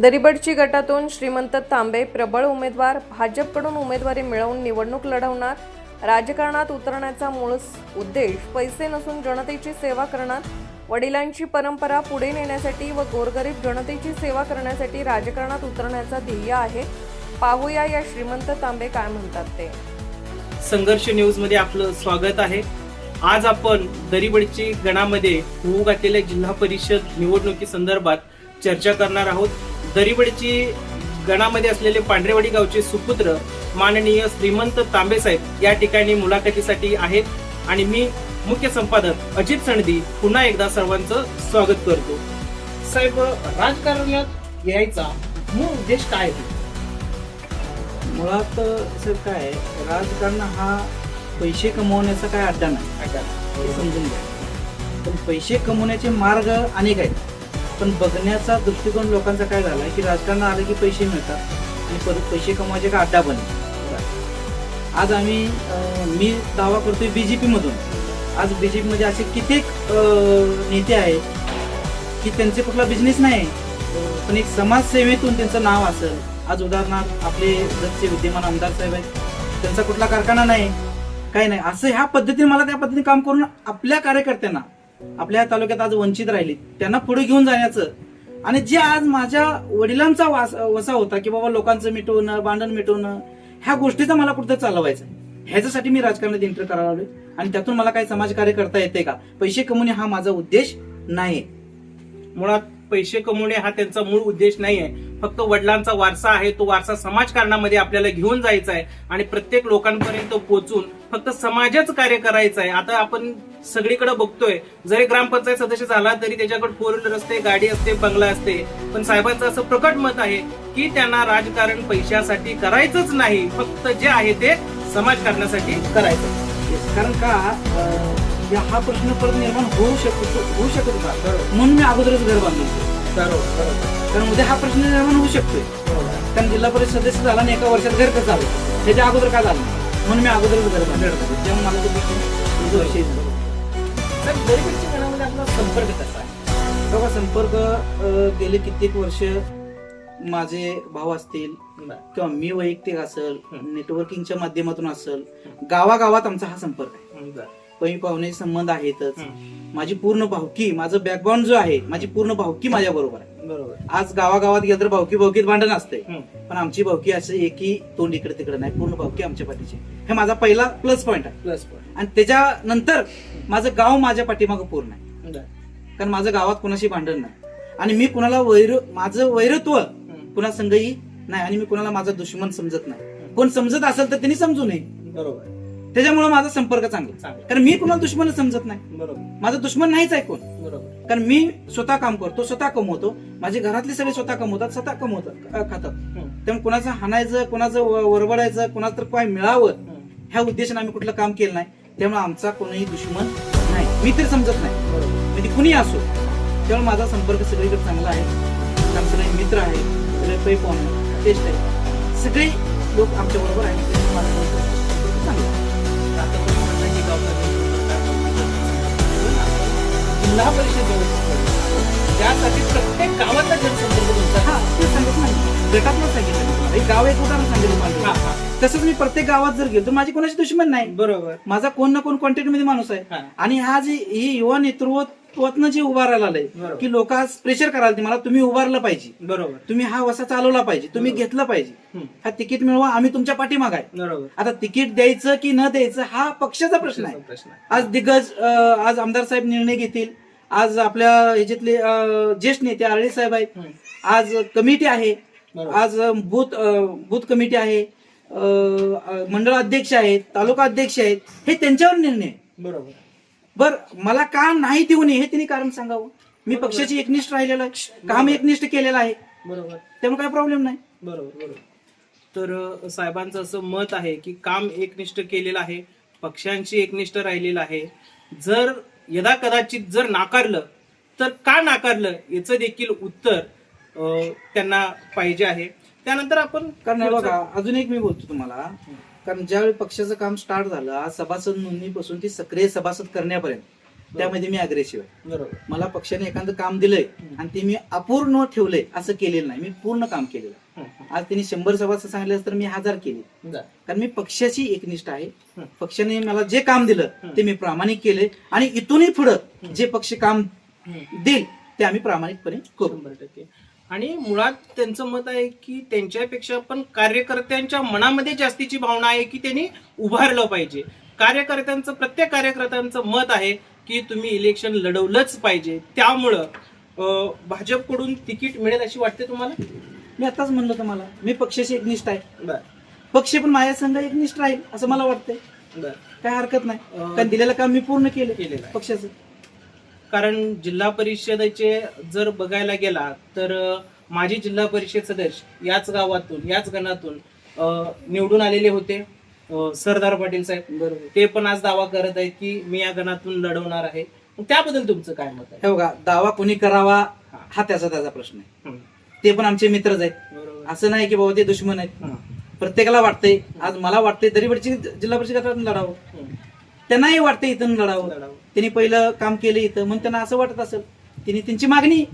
दरिबडची गटातून श्रीमंत तांबे प्रबळ उमेदवार भाजपकडून उमेदवारी मिळवून निवडणूक लढवणार राजकारणात उतरण्याचा मूळ उद्देश पैसे नसून जनतेची सेवा करणार वडिलांची परंपरा पुढे नेण्यासाठी व गोरगरीब जनतेची सेवा करण्यासाठी राजकारणात उतरण्याचा ध्येय आहे. पाहूया या श्रीमंत तांबे काय म्हणतात ते. संघर्ष न्यूजमध्ये आपलं स्वागत आहे. आज आपण दरिबडची गणामध्ये होऊ घातलेल्या जिल्हा परिषद निवडणुकी संदर्भात चर्चा करणार आहोत. दरिबडची गणामध्ये असलेले पांढरेवाडी गावचे सुपुत्र माननीय श्रीमंत तांबे साहेब या ठिकाणी मुलाखतीसाठी आहेत. आणि मी मुख्य संपादक अजित सणदी पुन्हा एकदा सर्वांचं स्वागत करतो. साहेब राजकारणात यायचा मूळ उद्देश काय आहे? मुळात सर काय राजकारण हा पैसे कमवण्याचा काय अड्डा नाही. हे समजून घ्या. पण पैसे कमवण्याचे मार्ग अनेक आहेत. पण बघण्याचा दृष्टिकोन लोकांचा काय झाला की राजकारण आलं की पैसे मिळतात आणि परत पैसे कमवायचे का अड्डा बनले. आज आम्ही मी दावा करतोय जे पीमधून आज बी जे पीमध्ये असे कित्येक नेते आहेत की त्यांचे कुठला बिझनेस नाही. पण एक समाजसेवेतून त्यांचं नाव असेल. आज उदाहरणार्थ आपले जगचे विद्यमान आमदार साहेब आहेत. त्यांचा कुठला कारखाना नाही. काही नाही. असं ह्या पद्धतीने मला त्या पद्धतीने काम करून आपल्या कार्यकर्त्यांना आपल्या ह्या तालुक्यात आज वंचित राहिली. त्यांना पुढे घेऊन जाण्याचं. आणि जे आज माझ्या वडिलांचा वास वसा होता की बाबा लोकांचं मिटवणं भांडण मिटवणं ह्या गोष्टीचा मला कुठं चालवायचं ह्याच्यासाठी मी राजकारणात एंटर करायला आलोय. आणि त्यातून मला काही समाजकार्य करता येते का? पैसे कमवणे हा माझा उद्देश नाही मुळात पैसे कमवणे हा त्यांचा मूळ उद्देश नाही आहे फक्त वडिलांचा वारसा आहे तो वारसा समाजकारणामध्ये आपल्याला घेऊन जायचा आहे. आणि प्रत्येक लोकांपर्यंत पोहोचून फक्त समाजाच कार्य करायचं आहे. आता आपण सगळीकडे बघतोय जरी ग्रामपंचायत सदस्य झाला तरी त्याच्याकडे फोर व्हीलर असते गाडी असते बंगला असते. पण साहेबांचं असं प्रकट मत आहे की त्यांना राजकारण पैशासाठी करायचंच नाही. फक्त जे आहे ते समाजकारणासाठी करायचं. कारण का या- हा प्रश्न परत निर्माण होऊ शकतो होऊ शकतो का? म्हणून मी अगोदरच घर बांधलं. कारण उद्या हा प्रश्न निर्माण होऊ शकतोय. कारण जिल्हा परिषद सदस्य झाला आणि एका वर्षात घर कसं झालं? त्याच्या अगोदर काय झालं? म्हणून मी अगोदरच घर बांधलं तेव्हा मला तो विषय झाला. तर गरिबीच्या गणामध्ये आपला संपर्क कसा आहे बघा संपर्क गेले कित्येक वर्ष माझे भाऊ असतील किंवा मी वैयक्तिक असेल. नेटवर्किंगच्या माध्यमातून असेल गावागावात आमचा हा संपर्क आहे बरं. पै पाहुणे संबंध आहेतच. माझी पूर्ण भावकी माझं बॅकग्राऊंड जो आहे माझी पूर्ण भावकी माझ्या बरोबर आहे बरोबर. आज गावागावात गेलं तर भावकी भावकीत भांडण असते. पण आमची भावकी असं एकही तोंड इकडे तिकडे नाही. पूर्ण भावकी आमच्या पाठीची हे माझा पहिला प्लस पॉईंट आहे. प्लस पॉईंट आणि त्याच्यानंतर माझं गाव माझ्या पाठीमागं पूर्ण आहे. कारण माझं गावात कोणाशी भांडण नाही. आणि मी कुणाला वैर माझं वैरत्व. कुणा संगही नाही आणि मी कुणाला माझा दुश्मन समजत नाही. कोण समजत असेल तर त्यांनी समजू नये. बरोबर. त्याच्यामुळे माझा संपर्क चांगला चांगला. कारण मी कुणाला दुश्मन समजत नाही. बरोबर. माझा दुश्मन नाहीच आहे कोण. कारण मी स्वतः काम करतो स्वतः कमवतो. माझे घरातले सगळे स्वतः कमवतात स्वतः कमवतात खातात. त्यामुळे कुणाचं हाणायचं कुणाचं व- वरबडायचं कुणाचं तर काय मिळावं. ह्या उद्देशाने आम्ही कुठलं काम केलं नाही. त्यामुळे आमचा कोणीही दुश्मन नाही. मी तरी समजत नाही. म्हणजे कुणी असो त्यामुळे माझा संपर्क सगळीकडे चांगला आहे. कारण सगळे मित्र आहेत सगळे पै पाहुणे टेस्ट आहे सगळे लोक आमच्या बरोबर आहेत. जिल्हा परिषद त्यासाठी प्रत्येक गावाचा जनसंपर्क तुमचा हा ते सांगत नाही गटातलं सांगितलं तुम्हाला. एक गाव एक उदाहरण सांगितलं हा, हा. तसंच मी प्रत्येक गावात जर गेलो तर माझी कोणाची दुश्मन नाही बरोबर माझा कोण ना कोण कॉन्टॅक्टमध्ये माणूस आहे. आणि हा जे ही युवा नेतृत्वातनं जे उभारायला आलंय बरोबर. की लोक आज प्रेशर करायला ते मला तुम्ही उभारलं पाहिजे बरोबर तुम्ही हा वसा चालवला पाहिजे तुम्ही बरोबर. घेतलं पाहिजे हं. हा तिकीट मिळवा आम्ही तुमच्या पाठीमाग आहे बरोबर आता तिकीट द्यायचं की न द्यायचं हा पक्षाचा प्रश्न आहे प्रश्न आहे. आज दिग्गज अं, आज आमदार साहेब निर्णय घेतील आज आपल्या ह्याच्यातले ज्येष्ठ नेते आरळे साहेब आहेत. आज कमिटी आहे. आज बूथ बूथ कमिटी आहे. मंडळ अध्यक्ष आहेत तालुका अध्यक्ष आहेत. हे त्यांच्यावर निर्णय. बरोबर. बर मला का नाही देऊ नये हे त्यांनी कारण सांगावं? मी. पक्षाची एकनिष्ठ राहिलेला आहे. काम एकनिष्ठ केलेलं आहे. बरोबर. त्यामुळे काय प्रॉब्लेम नाही. बरोबर बरोबर. तर साहेबांचं असं मत आहे की काम एकनिष्ठ केलेलं आहे पक्षांची एकनिष्ठ राहिलेलं आहे. जर यदा कदाचित जर नाकारलं तर का नाकारलं? याचं देखील उत्तर त्यांना पाहिजे आहे. त्यानंतर आपण कारण बघा अजून एक मी बोलतो तुम्हाला. कारण ज्यावेळी पक्षाचं काम स्टार्ट झालं आज सभासद नोंदणीपासून ती सक्रिय सभासद करण्यापर्यंत त्यामध्ये मी अग्रेसिव्ह आहे बरोबर मला पक्षाने एखादं काम दिलंय आणि ते मी अपूर्ण ठेवलंय असं केलेलं नाही मी पूर्ण काम केलेलं आहे. आज त्यांनी शंभर सभासद सांगितलं तर मी हजार केले. कारण मी पक्षाची एकनिष्ठ आहे. पक्षाने मला जे काम दिलं. ते मी प्रामाणिक केले आणि इथूनही पुढं जे पक्ष काम. देईल ते आम्ही प्रामाणिकपणे करू शंभर टक्के आणि मुळात त्यांचं मत आहे की त्यांच्यापेक्षा पण कार्यकर्त्यांच्या मनामध्ये जास्तीची भावना आहे की त्यांनी उभारलं पाहिजे कार्यकर्त्यांचं प्रत्येक कार्यकर्त्यांचं मत आहे की तुम्ही इलेक्शन लढवलंच पाहिजे. त्यामुळं अं, भाजपकडून तिकीट मिळेल अशी वाटते तुम्हाला? मी आताच म्हणलं तुम्हाला मी पक्षाशी एकनिष्ठ आहे. बर. पक्ष पण माझ्या संघ एकनिष्ठ राहील असं मला वाटतंय. बर. काय हरकत नाही. अं, कारण दिलेलं काम मी पूर्ण केलं केलेलं आहे. पक्षाचं. कारण जिल्हा परिषदेचे जर बघायला गेला तर अ, माजी जिल्हा परिषद सदस्य याच गावातून याच गणातून अ, निवडून आलेले होते. सरदार पाटील साहेब. बरोबर. ते पण आज दावा करत आहेत की मी या गणातून लढवणार आहे. मग त्याबद्दल तुमचं काय मत आहे? हे बघा दावा कोणी करावा हा. त्याचा त्याचा प्रश्न आहे. हं, ते पण आमचे मित्रच आहेत. बरोबर. असं नाही की बाबा ते दुश्मन आहेत. हं, प्रत्येकाला वाटतंय. आज मला वाटतंय दरीबडची जिल्हा परिषद गटातून लढावं. हं. त्यांनाही वाटतं इथून लढावं. लढावं. त्यांनी पहिलं काम केलं इथं. म्हणून त्यांना असं वाटत असेल. त्यांनी त्यांची मागणी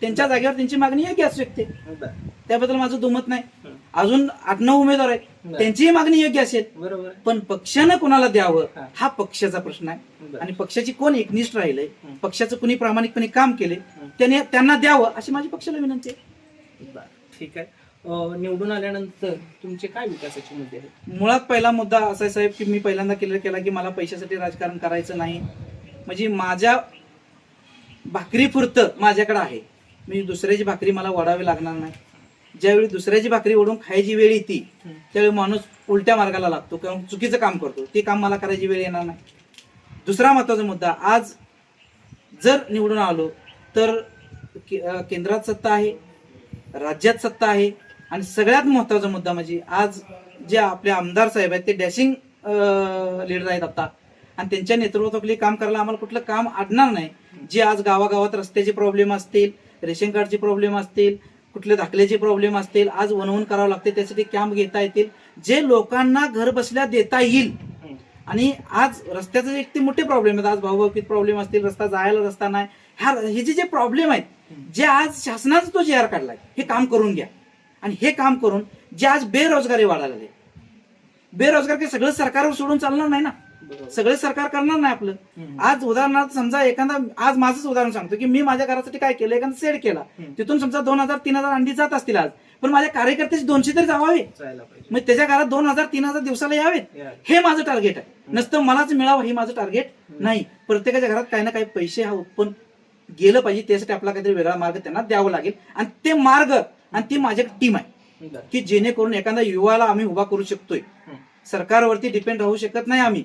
त्यांच्या जागेवर त्यांची मागणी योग्य असू शकते. बर, त्याबद्दल माझं दुमत नाही. हं. अजून आठ नऊ उमेदवार आहेत बरं. त्यांचीही मागणी योग्य असेल बरोबर आहे. पण पक्षानं कोणाला द्यावं हा. हा पक्षाचा प्रश्न आहे बरं. आणि पक्षाची कोण एकनिष्ठ राहिलंय हं. पक्षाचं कुणी प्रामाणिकपणे काम केले हं. त्याने त्यांना द्यावं अशी माझी पक्षाला विनंती आहे बर, ठीक आहे अ, निवडून आल्यानंतर तुमचे काय विकासाचे मुद्दे आहेत मुळात पहिला मुद्दा असा आहे साहेब की मी पहिल्यांदा केलेला केला की मला पैशासाठी राजकारण करायचं नाही म्हणजे माझ्या भाकरी पुरतं माझ्याकडे आहे मी दुसऱ्याची भाकरी मला वाढावी लागणार नाही ज्यावेळी दुसऱ्याची भाकरी ओढून खायची वेळ येते. त्यावेळी माणूस उलट्या मार्गाला लागतो किंवा चुकीचं काम करतो. ते काम मला करायची वेळ येणार नाही. दुसरा महत्त्वाचा मुद्दा आज जर निवडून आलो तर केंद्रात सत्ता आहे राज्यात सत्ता आहे आणि सगळ्यात महत्त्वाचा मुद्दा म्हणजे आज जे आपले आमदार साहेब आहेत ते डॅशिंग लीडर आहेत आता. आणि त्यांच्या नेतृत्वाखाली काम करायला आम्हाला कुठलं काम अडणार नाही. जे आज गावागावात रस्त्याचे प्रॉब्लेम असतील रेशन कार्डचे प्रॉब्लेम असतील कुठले दाखल्याचे प्रॉब्लेम असतील आज वनवून करावं लागते त्यासाठी कॅम्प घेता येतील. जे लोकांना घर बसल्या देता येईल. आणि आज रस्त्याचे एक ते मोठे प्रॉब्लेम आहेत. आज भाऊभाऊकीत प्रॉब्लेम असतील रस्ता जायला रस्ता नाही. ह्या हे जे जे प्रॉब्लेम आहेत जे आज शासनाचा तो जे काढलाय हे काम करून घ्या. आणि हे काम करून जे आज बेरोजगारी वाढायला बेरोजगार काही सगळं सरकारवर सोडून चालणार नाही ना? सगळे सरकार करणार नाही आपलं. आज उदाहरणार्थ समजा एखादा आज माझंच उदाहरण सांगतो की मी माझ्या घरासाठी काय केलं एखादा सेड केला. तिथून समजा दोन हजार तीन हजार अंडी जात असतील आज. पण माझ्या कार्यकर्त्याची दोनशे तरी जावावे. मग त्याच्या घरात दोन हजार तीन हजार दिवसाला यावेत. हे माझं टार्गेट आहे. नसतं मलाच मिळावं हे माझं टार्गेट नाही. प्रत्येकाच्या घरात काही ना काही पैसे हा उत्पन्न गेलं पाहिजे. त्यासाठी आपला काहीतरी वेगळा मार्ग त्यांना द्यावा लागेल. आणि ते मार्ग आणि ती माझी टीम आहे. की जेणेकरून एखाद्या युवाला आम्ही उभा करू शकतोय. सरकारवरती डिपेंड राहू शकत नाही आम्ही.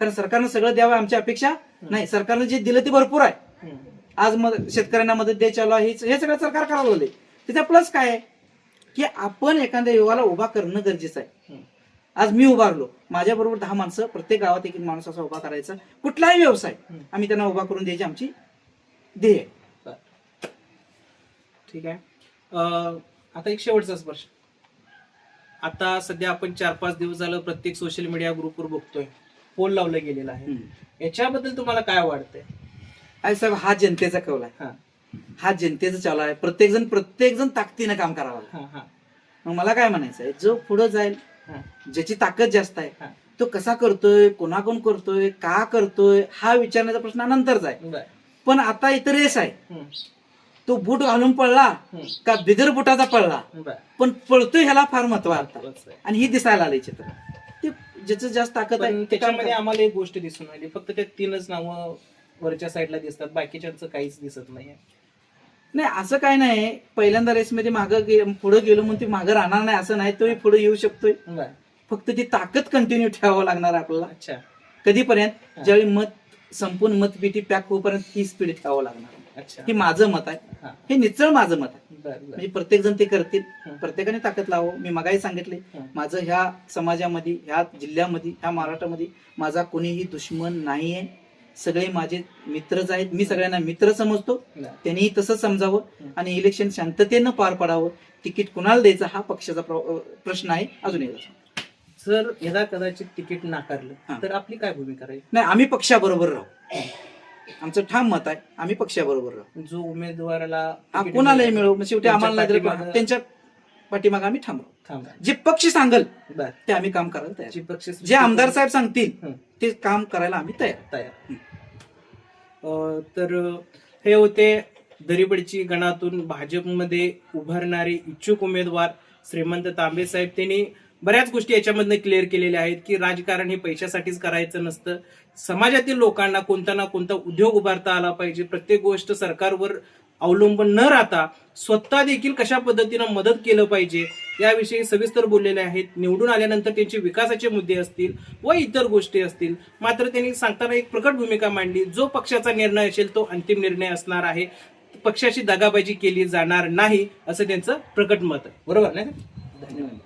कारण सरकारनं सगळं द्यावं आमची अपेक्षा नाही. सरकारनं जे दिलं ते भरपूर आहे. आज मद शेतकऱ्यांना मदत द्यायची आलो हे हे सगळं सरकार करायला लागले त्याचा प्लस काय आहे? की आपण एखाद्या युवाला उभा करणं गरजेचं आहे. आज मी उभारलो. माझ्या बरोबर दहा माणसं प्रत्येक गावात एक माणूस असा उभा करायचा. कुठलाही व्यवसाय. आम्ही त्यांना उभा करून द्यायची आमची ध्येय. ठीक आहे. आता एक शेवटचा प्रश्न. आता सध्या आपण चार पाच दिवस झालं प्रत्येक सोशल मीडिया ग्रुपवर बघतोय. पोल लावलं गेलेलं आहे. याच्याबद्दल तुम्हाला काय वाटतंय? आणि साहेब हा जनतेचा कौल आहे. हा. हा जनतेचा चालू आहे. प्रत्येक जण प्रत्येक जण ताकदीनं काम करावं. हा हा. मग मला काय म्हणायचं आहे जो पुढे जाईल हा. ज्याची ताकद जास्त आहे. तो कसा करतोय कोणाकोण करतोय का करतोय हा विचारण्याचा प्रश्न नंतरचा आहे. बर. पण आता इथं रेस आहे. तो बूट घालून पडला. का बिगर बुटाचा पडला पण पळतोय ह्याला फार महत्त्व. आणि ही दिसायला आलंय चित्र. ते ज्याचं जास्त ताकद आहे ते त्याच्यामध्ये. आम्हाला एक गोष्ट दिसून आली फक्त त्या तीनच नावं वरच्या साईडला दिसतात. बाकीच्यांचं काहीच दिसत नाहीये. नाही असं काय नाही. पहिल्यांदा रेसमध्ये मागं पुढे गेलो म्हणून ती मागं राहणार नाही असं नाही. तोही पुढे येऊ शकतोय. फक्त ती ताकद कंटिन्यू ठेवावं लागणार आपल्याला. अच्छा. कधीपर्यंत. ज्यावेळी मत संपूर्ण मतपेटी पॅक होईपर्यंत ही स्पीड ठेवावं लागणार. हे माझं मत आहे. हा. निश्चळ माझं मत आहे. म्हणजे प्रत्येक जण ते करतील. प्रत्येकाने ताकद लावो मी मगाही सांगितले. माझं ह्या समाजामध्ये ह्या जिल्ह्यामध्ये ह्या महाराष्ट्रामध्ये माझा कोणीही दुश्मन नाहीये. सगळे माझे मित्रच आहेत. मी सगळ्यांना मित्र समजतो. बर. त्यांनी तसं समजावं. आणि इलेक्शन शांततेनं पार पडावं. तिकीट कुणाला द्यायचं हा पक्षाचा प्र- प्रश्न आहे. अजून एकदा सांगतो. जर यदा कदाचित तिकीट नाकारलं. तर आपली काय भूमिका राहील? नाही आम्ही पक्षाबरोबर राहू. आमचं ठाम मत आहे. आम्ही पक्षाबरोबर राहू. जो उमेदवाराला हा तिकीट कोणालाही मिळेल, मिळू मग शेवटी त्यांच्या आम्हाला नाही दिलं पाठीमागं- त्यांच्या पाठीमागे आम्ही थांबू. थांबा. जे पक्ष सांगल बर. ते आम्ही काम करायला तयार. जी पक्ष जे आमदार साहेब सांगतील हं. ते काम करायला आम्ही तयार. तयार. अं, तर हे होते दरीबडची गणातून भाजपमध्ये उभारणारे इच्छुक उमेदवार श्रीमंत तांबे साहेब. त्यांनी बऱ्याच गोष्टी याच्यामधनं क्लिअर केलेल्या आहेत की राजकारण हे पैशासाठीच करायचं नसतं. समाजातील लोकांना कोणता ना कोणता उद्योग उभारता आला पाहिजे. प्रत्येक गोष्ट सरकारवर अवलंबून न राहता स्वतः देखील कशा पद्धतीनं मदत केलं पाहिजे याविषयी सविस्तर बोललेले आहेत. निवडून आल्यानंतर त्यांचे विकासाचे मुद्दे असतील व इतर गोष्टी असतील. मात्र त्यांनी सांगताना एक प्रकट भूमिका मांडली. जो पक्षाचा निर्णय असेल तो अंतिम निर्णय असणार आहे. पक्षाची दगाबाजी केली जाणार नाही असं त्यांचं प्रकट मत बरोबर नाही धन्यवाद.